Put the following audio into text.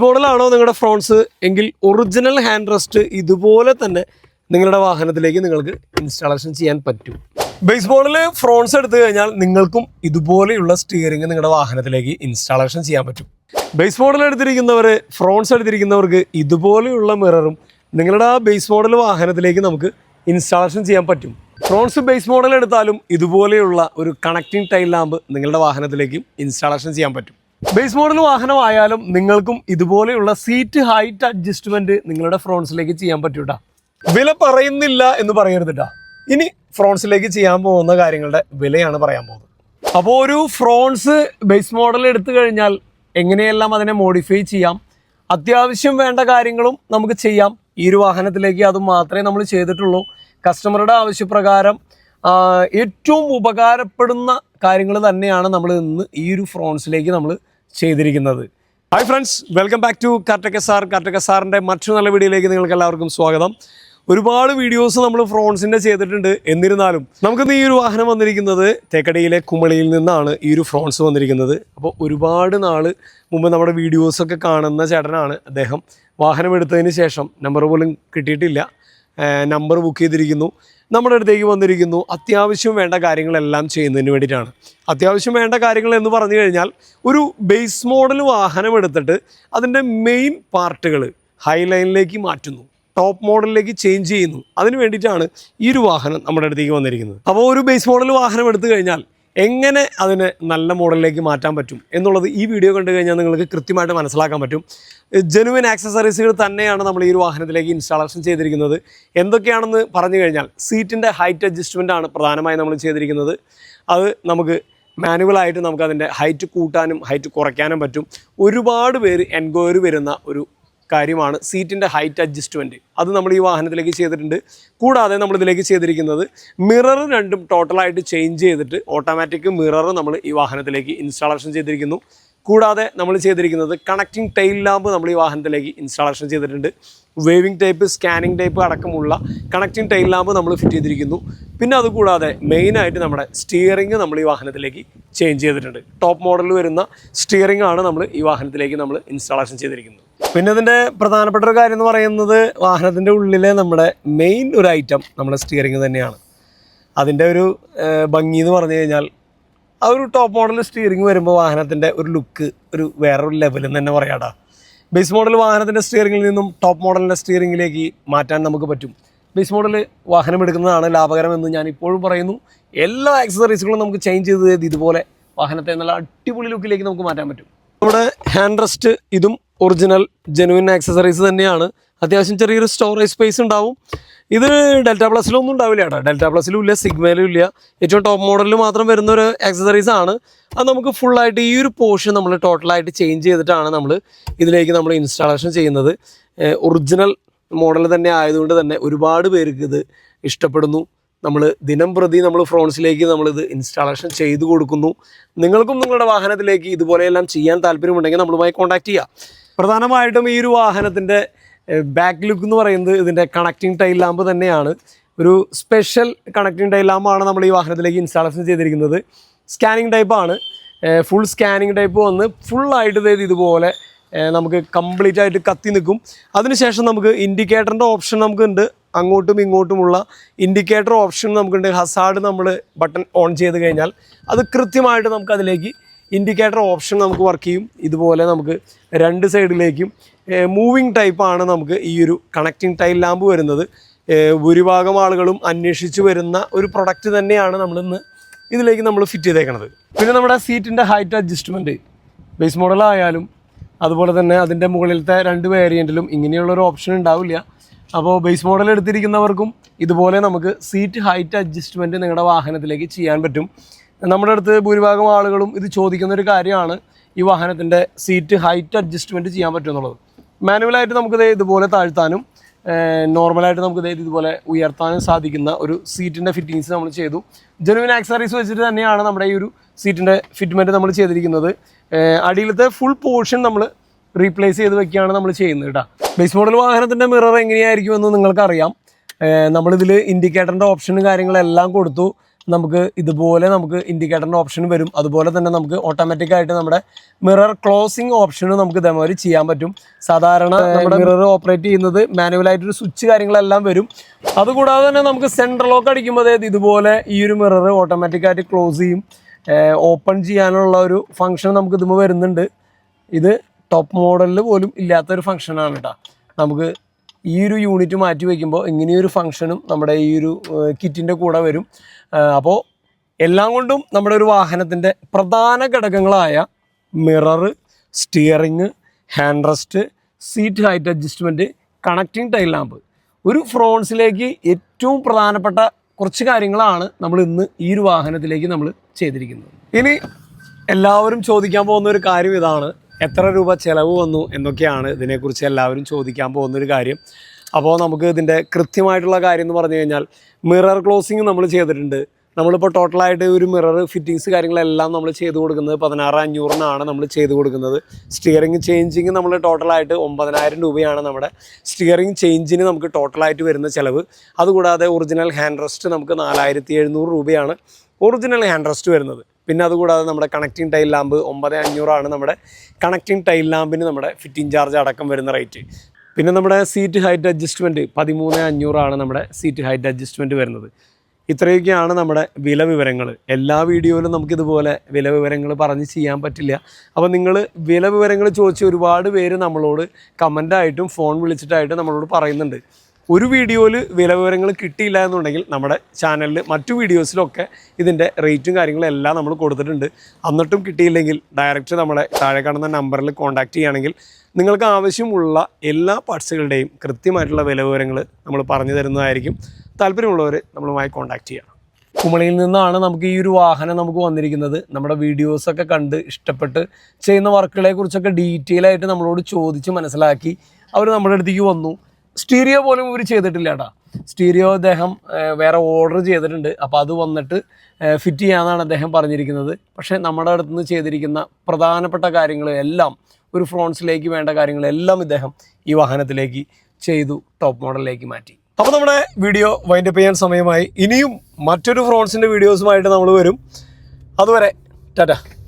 മോഡലാണോ നിങ്ങളുടെ ഫ്രോൺസ് എങ്കിൽ original hand rest ഇതുപോലെ തന്നെ നിങ്ങളുടെ വാഹനത്തിലേക്ക് നിങ്ങൾക്ക് ഇൻസ്റ്റാളേഷൻ ചെയ്യാൻ പറ്റും. ബേസ് മോഡൽ ഫ്രോൺസ് എടുത്തു കഴിഞ്ഞാൽ നിങ്ങൾക്കും ഇതുപോലെയുള്ള സ്റ്റിയറിംഗ് നിങ്ങളുടെ വാഹനത്തിലേക്ക് ഇൻസ്റ്റാളേഷൻ ചെയ്യാൻ പറ്റും. ബേസ് മോഡൽ എടുത്തിരിക്കുന്നവർ ഫ്രോൺസ് എടുത്തിരിക്കുന്നവർക്ക് ഇതുപോലെയുള്ള മിററും നിങ്ങളുടെ ആ ബേസ് മോഡൽ വാഹനത്തിലേക്ക് നമുക്ക് ഇൻസ്റ്റാളേഷൻ ചെയ്യാൻ പറ്റും. ഫ്രോൺസ് ബേസ് മോഡൽ എടുത്താലും ഇതുപോലെയുള്ള ഒരു കണക്റ്റിംഗ് ടൈൽ ലാമ്പ് നിങ്ങളുടെ വാഹനത്തിലേക്കും ഇൻസ്റ്റാളേഷൻ ചെയ്യാൻ പറ്റും. ബേസ് മോഡൽ വാഹനമായാലും നിങ്ങൾക്കും ഇതുപോലെയുള്ള സീറ്റ് ഹൈറ്റ് അഡ്ജസ്റ്റ്മെന്റ് നിങ്ങളുടെ ഫ്രോൺസിലേക്ക് ചെയ്യാൻ പറ്റൂട്ടാ. വില പറയുന്നില്ല എന്ന് പറയരുതിട്ടാ. ഇനി ഫ്രോൺസിലേക്ക് ചെയ്യാൻ പോകുന്ന കാര്യങ്ങളുടെ വിലയാണ് പറയാൻ പോകുന്നത്. അപ്പോൾ ഒരു ഫ്രോൺസ് ബേസ് മോഡൽ എടുത്തു കഴിഞ്ഞാൽ എങ്ങനെയെല്ലാം അതിനെ മോഡിഫൈ ചെയ്യാം? അത്യാവശ്യം വേണ്ട കാര്യങ്ങളും നമുക്ക് ചെയ്യാം. ഈ ഒരു വാഹനത്തിലേക്ക് അത് മാത്രമേ നമ്മൾ ചെയ്തിട്ടുള്ളൂ. കസ്റ്റമറുടെ ആവശ്യപ്രകാരം ഏറ്റവും ഉപകാരപ്പെടുന്ന കാര്യങ്ങൾ തന്നെയാണ് നമ്മൾ ഇന്ന് ഈ ഒരു ഫ്രോൺസിലേക്ക് നമ്മൾ ചെയ്തിരിക്കുന്നത്. Hi friends welcome back to Kartakka sir. Kartakka സാറിന്റെ മറ്റൊരു നല്ല വീഡിയോയിലേക്ക് നിങ്ങൾക്ക് എല്ലാവർക്കും സ്വാഗതം. ഒരുപാട് വീഡിയോസ് നമ്മൾ ഫ്രോൺസിന്റെ ചെയ്തിട്ടുണ്ട്. എന്നിരുന്നാലും നമുക്കിന്ന് ഈ ഒരു വാഹനം വന്നിരിക്കുന്നത് തേക്കടിയിലെ കുമളിയിൽ നിന്നാണ് ഈ ഒരു ഫ്രോൺസ് വന്നിരിക്കുന്നത്. അപ്പോൾ ഒരുപാട് നാൾ മുമ്പ് നമ്മുടെ വീഡിയോസൊക്കെ കാണുന്ന ചേട്ടനാണ് അദ്ദേഹം. വാഹനം എടുത്തതിന് ശേഷം നമ്പർ പോലും കിട്ടിയിട്ടില്ല. നമ്പർ ബുക്ക് ചെയ്തിരിക്കുന്നു. നമ്മുടെ അടുത്തേക്ക് വന്നിരിക്കുന്നു. അത്യാവശ്യം വേണ്ട കാര്യങ്ങളെല്ലാം ചെയ്യുന്നതിന് വേണ്ടിയിട്ടാണ്. അത്യാവശ്യം വേണ്ട കാര്യങ്ങൾ എന്ന് പറഞ്ഞു കഴിഞ്ഞാൽ ഒരു ബേസ് മോഡൽ വാഹനം എടുത്തിട്ട് അതിന്റെ മെയിൻ പാർട്ടുകൾ ഹൈലൈനിലേക്ക് മാറ്റുന്നു. ടോപ്പ് മോഡലിലേക്ക് ചേഞ്ച് ചെയ്യുന്നു. അതിന് വേണ്ടിയിട്ടാണ് ഈ ഒരു വാഹനം നമ്മുടെ അടുത്തേക്ക് വന്നിരിക്കുന്നത്. അപ്പോൾ ഒരു ബേസ് മോഡൽ വാഹനം എടുത്തു കഴിഞ്ഞാൽ എങ്ങനെ അതിനെ നല്ല മോഡലിലേക്ക് മാറ്റാൻ പറ്റും എന്നുള്ളത് ഈ വീഡിയോ കണ്ടു കഴിഞ്ഞാൽ നിങ്ങൾക്ക് കൃത്യമായിട്ട് മനസ്സിലാക്കാൻ പറ്റും. ജെനുവിൻ ആക്സസറീസുകൾ തന്നെയാണ് നമ്മൾ ഈ ഒരു വാഹനത്തിലേക്ക് ഇൻസ്റ്റാളേഷൻ ചെയ്തിരിക്കുന്നത്. എന്തൊക്കെയാണെന്ന് പറഞ്ഞു കഴിഞ്ഞാൽ സീറ്റിന്റെ ഹൈറ്റ് അഡ്ജസ്റ്റ്മെന്റ് ആണ് പ്രധാനമായും നമ്മൾ ചെയ്തിരിക്കുന്നത്. അത് നമുക്ക് മാനുവലായിട്ട് നമുക്ക് അതിന്റെ ഹൈറ്റ് കൂട്ടാനും ഹൈറ്റ് കുറയ്ക്കാനും പറ്റും. ഒരുപാട് പേര് എൻക്വയറി വരുന്ന ഒരു കാര്യമാണ് സീറ്റിന്റെ ഹൈറ്റ് അഡ്ജസ്റ്റ്മെന്റ് അത് നമ്മൾ ഈ വാഹനത്തിലേക്ക് ചെയ്തിട്ടുണ്ട്. കൂടാതെ നമ്മൾ ഇതിലേക്ക് ചെയ്തിരിക്കുന്നത് മിറർ രണ്ടും ടോട്ടലായിട്ട് ചേഞ്ച് ചെയ്തിട്ട് ഓട്ടോമാറ്റിക് മിറർ നമ്മൾ ഈ വാഹനത്തിലേക്ക് ഇൻസ്റ്റാളേഷൻ ചെയ്തിരിക്കുന്നു. കൂടാതെ നമ്മൾ ചെയ്തിരിക്കുന്നത് കണക്റ്റിംഗ് ടൈൽ ലാമ്പ് നമ്മൾ ഈ വാഹനത്തിലേക്ക് ഇൻസ്റ്റാളേഷൻ ചെയ്തിട്ടുണ്ട്. വേവിംഗ് ടൈപ്പ് സ്കാനിങ് ടൈപ്പ് അടക്കമുള്ള കണക്റ്റിംഗ് ടൈൽ ലാമ്പ് നമ്മൾ ഫിറ്റ് ചെയ്തിരിക്കുന്നു. പിന്നെ അതുകൂടാതെ മെയിനായിട്ട് നമ്മുടെ സ്റ്റിയറിംഗ് നമ്മൾ ഈ വാഹനത്തിലേക്ക് ചേഞ്ച് ചെയ്തിട്ടുണ്ട്. ടോപ്പ് മോഡലിൽ വരുന്ന സ്റ്റിയറിംഗ് ആണ് നമ്മൾ ഈ വാഹനത്തിലേക്ക് നമ്മൾ ഇൻസ്റ്റാളേഷൻ ചെയ്തിരിക്കുന്നത്. പിന്നെ ഇതിന്റെ പ്രധാനപ്പെട്ട ഒരു കാര്യം എന്ന് പറയുന്നത് വാഹനത്തിന്റെ ഉള്ളിലെ നമ്മുടെ മെയിൻ ഒരു ഐറ്റം നമ്മുടെ സ്റ്റിയറിംഗ് തന്നെയാണ്. അതിന്റെ ഒരു ഭംഗി എന്ന് പറഞ്ഞു കഴിഞ്ഞാൽ ആ ഒരു ടോപ്പ് മോഡൽ സ്റ്റിയറിംഗ് വരുമ്പോൾ വാഹനത്തിന്റെ ഒരു ലുക്ക് ഒരു വേറൊരു ലെവലെന്ന് തന്നെ പറയാടാ ബേസ് മോഡൽ വാഹനത്തിന്റെ സ്റ്റിയറിംഗിൽ നിന്നും ടോപ്പ് മോഡലിന്റെ സ്റ്റിയറിംഗിലേക്ക് മാറ്റാൻ നമുക്ക് പറ്റും. ബേസ് മോഡൽ വാഹനം എടുക്കുന്നതാണ് ലാഭകരമെന്ന് ഞാൻ ഇപ്പോഴും പറയുന്നു. എല്ലാ ആക്സസറീസുകളും നമുക്ക് ചേഞ്ച് ചെയ്ത് ഇതുപോലെ വാഹനത്തെ നല്ല അടിപൊളി ലുക്കിലേക്ക് നമുക്ക് മാറ്റാൻ പറ്റും. നമ്മുടെ ഹാൻഡ് റെസ്റ്റ് ഇതും ഒറിജിനൽ ജെനുവിൻ ആക്സസറീസ് തന്നെയാണ്. അത്യാവശ്യം ചെറിയൊരു സ്റ്റോറേജ് സ്പേസ് ഉണ്ടാവും. ഇത് ഡെൽറ്റ പ്ലസിലൊന്നും ഉണ്ടാവില്ല കേട്ടോ. ഡെൽറ്റ പ്ലസിലും ഇല്ല സിഗ്മയിലും ഇല്ല. ഏറ്റവും ടോപ്പ് മോഡലിൽ മാത്രം വരുന്ന ഒരു ആക്സസറീസ് ആണ്. അത് നമുക്ക് ഫുള്ളായിട്ട് ഈ ഒരു പോർഷൻ നമ്മൾ ടോട്ടലായിട്ട് ചേഞ്ച് ചെയ്തിട്ടാണ് നമ്മൾ ഇതിലേക്ക് നമ്മൾ ഇൻസ്റ്റാളേഷൻ ചെയ്യുന്നത്. ഒറിജിനൽ മോഡൽ തന്നെ ആയതുകൊണ്ട് തന്നെ ഒരുപാട് പേർക്ക് ഇത് ഇഷ്ടപ്പെടുന്നു. നമ്മൾ ദിനം പ്രതി നമ്മൾ ഫ്രോൺസിലേക്ക് നമ്മളിത് ഇൻസ്റ്റാളേഷൻ ചെയ്തു കൊടുക്കുന്നു. നിങ്ങൾക്കും നിങ്ങളുടെ വാഹനത്തിലേക്ക് ഇതുപോലെയെല്ലാം ചെയ്യാൻ താല്പര്യമുണ്ടെങ്കിൽ നമ്മളുമായി കോൺടാക്ട് ചെയ്യുക പ്രധാനമായിട്ടും ഈ ഒരു വാഹനത്തിന്റെ ബാക്ക് ലുക്ക് എന്ന് പറയുന്നത് ഇതിന്റെ കണക്റ്റിംഗ് ടൈൽ ലാമ്പ് തന്നെയാണ്. ഒരു സ്പെഷ്യൽ കണക്റ്റിംഗ് ടൈൽ ലാമ്പാണ് നമ്മൾ ഈ വാഹനത്തിലേക്ക് ഇൻസ്റ്റാളേഷൻ ചെയ്തിരിക്കുന്നത്. സ്കാനിങ് ടൈപ്പാണ് ഫുൾ സ്കാനിങ് ടൈപ്പ് വന്ന് ഫുള്ളായിട്ട് ഇതേത് ഇതുപോലെ നമുക്ക് കംപ്ലീറ്റ് ആയിട്ട് കത്തി നിൽക്കും. അതിനുശേഷം നമുക്ക് ഇൻഡിക്കേറ്ററിന്റെ ഓപ്ഷൻ നമുക്കുണ്ട്. അങ്ങോട്ടും ഇങ്ങോട്ടുമുള്ള ഇൻഡിക്കേറ്റർ ഓപ്ഷൻ നമുക്കുണ്ട്. ഹസാഡ് നമ്മൾ ബട്ടൺ ഓൺ ചെയ്ത് കഴിഞ്ഞാൽ അത് കൃത്യമായിട്ട് നമുക്കതിലേക്ക് ഇൻഡിക്കേറ്റർ ഓപ്ഷൻ നമുക്ക് വർക്ക് ചെയ്യും. ഇതുപോലെ നമുക്ക് രണ്ട് സൈഡിലേക്കും മൂവിങ് ടൈപ്പാണ് നമുക്ക് ഈ ഒരു കണക്റ്റിംഗ് ടൈൽ ലാമ്പ് വരുന്നത്. ഭൂരിഭാഗം ആളുകളും അന്വേഷിച്ച് വരുന്ന ഒരു പ്രൊഡക്റ്റ് തന്നെയാണ് നമ്മളിന്ന് ഇതിലേക്ക് നമ്മൾ ഫിറ്റ് ചെയ്തേക്കുന്നത് പിന്നെ നമ്മുടെ സീറ്റിന്റെ ഹൈറ്റ് അഡ്ജസ്റ്റ്മെന്റ് ബേസ് മോഡലായാലും അതുപോലെ തന്നെ അതിന്റെ മുകളിലത്തെ രണ്ട് വേരിയന്റിലും ഇങ്ങനെയുള്ള ഒരു ഓപ്ഷൻ ഉണ്ടാവില്ല. അപ്പോൾ ബേസ് മോഡൽ എടുത്തിരിക്കുന്നവർക്കും ഇതുപോലെ നമുക്ക് സീറ്റ് ഹൈറ്റ് അഡ്ജസ്റ്റ്മെന്റ് നിങ്ങളുടെ വാഹനത്തിലേക്ക് ചെയ്യാൻ പറ്റും. നമ്മുടെ അടുത്ത് ഭൂരിഭാഗം ആളുകളും ഇത് ചോദിക്കുന്ന ഒരു കാര്യമാണ് ഈ വാഹനത്തിന്റെ സീറ്റ് ഹൈറ്റ് അഡ്ജസ്റ്റ്മെന്റ് ചെയ്യാൻ പറ്റും എന്നുള്ളത് മാനുവലായിട്ട് നമുക്കിത് ഇതുപോലെ താഴ്ത്താനും നോർമലായിട്ട് നമുക്ക് ഇതുപോലെ ഉയർത്താനും സാധിക്കുന്ന ഒരു സീറ്റിന്റെ ഫിറ്റിങ്സ് നമ്മൾ ചെയ്തു. ജെനുവിൻ ആക്സറീസ് വെച്ചിട്ട് തന്നെയാണ് നമ്മുടെ ഈ ഒരു സീറ്റിന്റെ ഫിറ്റ്മെന്റ് നമ്മൾ ചെയ്തിരിക്കുന്നത്. അടിയിലത്തെ ഫുൾ പോർഷൻ നമ്മൾ റീപ്ലേസ് ചെയ്ത് വെക്കുകയാണ് നമ്മൾ ചെയ്യുന്നത് കേട്ടോ ബേസ് മോഡൽ വാഹനത്തിന്റെ മിറർ എങ്ങനെയായിരിക്കും എങ്ങനെയായിരിക്കുമെന്ന് നിങ്ങൾക്കറിയാം. നമ്മളിതിൽ ഇൻഡിക്കേറ്ററിന്റെ ഓപ്ഷനും കാര്യങ്ങളെല്ലാം കൊടുത്തു. നമുക്ക് ഇതുപോലെ നമുക്ക് ഇൻഡിക്കേറ്ററിന്റെ ഓപ്ഷൻ വരും. അതുപോലെ തന്നെ നമുക്ക് ഓട്ടോമാറ്റിക്കായിട്ട് നമ്മുടെ മിറർ ക്ലോസിങ് ഓപ്ഷനും നമുക്ക് ഇതേമാതിരി ചെയ്യാൻ പറ്റും. സാധാരണ നമ്മുടെ മിറർ ഓപ്പറേറ്റ് ചെയ്യുന്നത് മാനുവലായിട്ടൊരു സ്വിച്ച് കാര്യങ്ങളെല്ലാം വരും. അതുകൂടാതെ തന്നെ നമുക്ക് സെൻട്രൽ ലോക്ക് അടിക്കുമ്പോൾ ഇതുപോലെ ഈ ഒരു മിറർ ഓട്ടോമാറ്റിക്കായിട്ട് ക്ലോസ് ചെയ്യും. ഓപ്പൺ ചെയ്യാനുള്ള ഒരു ഫംഗ്ഷൻ നമുക്ക് ഇതുമ്പോൾ വരുന്നുണ്ട്. ഇത് ടോപ്പ് മോഡലിൽ പോലും ഇല്ലാത്ത ഇല്ലാത്തൊരു ഫംഗ്ഷനാണ് കേട്ടോ നമുക്ക് ഈ ഒരു യൂണിറ്റ് മാറ്റി വയ്ക്കുമ്പോൾ ഇങ്ങനെയൊരു ഫംഗ്ഷനും നമ്മുടെ ഈ ഒരു കിറ്റിന്റെ കൂടെ വരും. അപ്പോൾ എല്ലാം കൊണ്ടും നമ്മുടെ ഒരു വാഹനത്തിന്റെ പ്രധാന ഘടകങ്ങളായ mirror steering hand rest seat height adjustment connecting tail lamp ഒരു ഫ്രോൺസിലേക്ക് ഏറ്റവും പ്രധാനപ്പെട്ട കുറച്ച് കാര്യങ്ങളാണ് നമ്മൾ ഇന്ന് ഈ ഒരു വാഹനത്തിലേക്ക് നമ്മൾ ചെയ്തിരിക്കുന്നത്. ഇനി എല്ലാവരും ചോദിക്കാൻ പോകുന്ന ഒരു കാര്യം ഇതാണ്. എത്ര രൂപ ചിലവ് വന്നു എന്നൊക്കെയാണ് ഇതിനെക്കുറിച്ച് എല്ലാവരും ചോദിക്കാൻ പോകുന്നൊരു കാര്യം. അപ്പോൾ നമുക്ക് ഇതിന്റെ കൃത്യമായിട്ടുള്ള കാര്യം എന്ന് പറഞ്ഞു കഴിഞ്ഞാൽ മിറർ ക്ലോസിങ് നമ്മൾ ചെയ്തിട്ടുണ്ട്. നമ്മളിപ്പോൾ ടോട്ടലായിട്ട് ഒരു മിറർ ഫിറ്റിങ്സ് കാര്യങ്ങളെല്ലാം നമ്മൾ ചെയ്ത് കൊടുക്കുന്നത് പതിനാറ് അഞ്ഞൂറിനാണ് നമ്മൾ ചെയ്ത് കൊടുക്കുന്നത്. സ്റ്റിയറിംഗ് ചേഞ്ചിങ് നമ്മൾ ടോട്ടലായിട്ട് ഒമ്പതിനായിരം രൂപയാണ് നമ്മുടെ സ്റ്റിയറിംഗ് ചേഞ്ചിന് നമുക്ക് ടോട്ടലായിട്ട് വരുന്ന ചിലവ്. അതുകൂടാതെ ഒറിജിനൽ ഹാൻഡ് റെസ്റ്റ് നമുക്ക് നാലായിരത്തി എഴുന്നൂറ് രൂപയാണ് ഒറിജിനൽ ഹാൻഡ് റെസ്റ്റ് വരുന്നത്. പിന്നെ അതുകൂടാതെ നമ്മുടെ കണക്റ്റിംഗ് ടൈൽ ലാമ്പ് ഒമ്പത് അഞ്ഞൂറാണ് നമ്മുടെ കണക്റ്റിംഗ് ടൈൽ ലാമ്പിന് നമ്മുടെ ഫിറ്റിംഗ് ചാർജ് അടക്കം വരുന്ന റേറ്റ് പിന്നെ നമ്മുടെ സീറ്റ് ഹൈറ്റ് അഡ്ജസ്റ്റ്മെന്റ് പതിമൂന്ന് അഞ്ഞൂറാണ് നമ്മുടെ സീറ്റ് ഹൈറ്റ് അഡ്ജസ്റ്റ്മെന്റ് വരുന്നത്. ഇത്രയൊക്കെയാണ് നമ്മുടെ വില വിവരങ്ങൾ. എല്ലാ വീഡിയോയിലും നമുക്കിതുപോലെ വില വിവരങ്ങൾ പറഞ്ഞ് ചെയ്യാൻ പറ്റില്ല. അപ്പോൾ നിങ്ങൾ വില വിവരങ്ങൾ ചോദിച്ച് ഒരുപാട് പേര് നമ്മളോട് കമന്റായിട്ടും ഫോൺ വിളിച്ചിട്ടായിട്ടും നമ്മളോട് പറയുന്നുണ്ട്. ഒരു വീഡിയോയിൽ വില വിവരങ്ങൾ കിട്ടിയില്ല എന്നുണ്ടെങ്കിൽ നമ്മുടെ ചാനലിൽ മറ്റു വീഡിയോസിലൊക്കെ ഇതിന്റെ റേറ്റും കാര്യങ്ങളും എല്ലാം നമ്മൾ കൊടുത്തിട്ടുണ്ട്. എന്നിട്ടും കിട്ടിയില്ലെങ്കിൽ ഡയറക്റ്റ് നമ്മളെ താഴെ കാണുന്ന നമ്പറിൽ കോൺടാക്റ്റ് ചെയ്യുകയാണെങ്കിൽ നിങ്ങൾക്ക് ആവശ്യമുള്ള എല്ലാ പാർട്സുകളുടെയും കൃത്യമായിട്ടുള്ള വില വിവരങ്ങൾ നമ്മൾ പറഞ്ഞു തരുന്നതായിരിക്കും. താല്പര്യമുള്ളവർ നമ്മളുമായി കോൺടാക്റ്റ് ചെയ്യുക. കുമളിയിൽ നിന്നാണ് നമുക്ക് ഈ ഒരു വാഹനം നമുക്ക് വന്നിരിക്കുന്നത്. നമ്മുടെ വീഡിയോസൊക്കെ കണ്ട് ഇഷ്ടപ്പെട്ട് ചെയ്യുന്ന വർക്കുകളെ കുറിച്ചൊക്കെ ഡീറ്റെയിൽ ആയിട്ട് നമ്മളോട് ചോദിച്ച് മനസ്സിലാക്കി അവർ നമ്മുടെ അടുത്തേക്ക് വന്നു. സ്റ്റീരിയോ പോലും ഇവർ ചെയ്തിട്ടില്ല കേട്ടോ സ്റ്റീരിയോ അദ്ദേഹം വേറെ ഓർഡർ ചെയ്തിട്ടുണ്ട്. അപ്പോൾ അത് വന്നിട്ട് ഫിറ്റ് ചെയ്യാമെന്നാണ് അദ്ദേഹം പറഞ്ഞിരിക്കുന്നത്. പക്ഷേ നമ്മുടെ അടുത്ത് നിന്ന് ചെയ്തിരിക്കുന്ന പ്രധാനപ്പെട്ട കാര്യങ്ങൾ എല്ലാം ഒരു ഫ്രോൺസിലേക്ക് വേണ്ട കാര്യങ്ങളെല്ലാം ഇദ്ദേഹം ഈ വാഹനത്തിലേക്ക് ചെയ്തു ടോപ്പ് മോഡലിലേക്ക് മാറ്റി. അപ്പോൾ നമ്മുടെ വീഡിയോ വൈൻഡപ്പ് ചെയ്യാൻ സമയമായി. ഇനിയും മറ്റൊരു ഫ്രോൺസിന്റെ വീഡിയോസുമായിട്ട് നമ്മൾ വരും. അതുവരെ ടാറ്റ.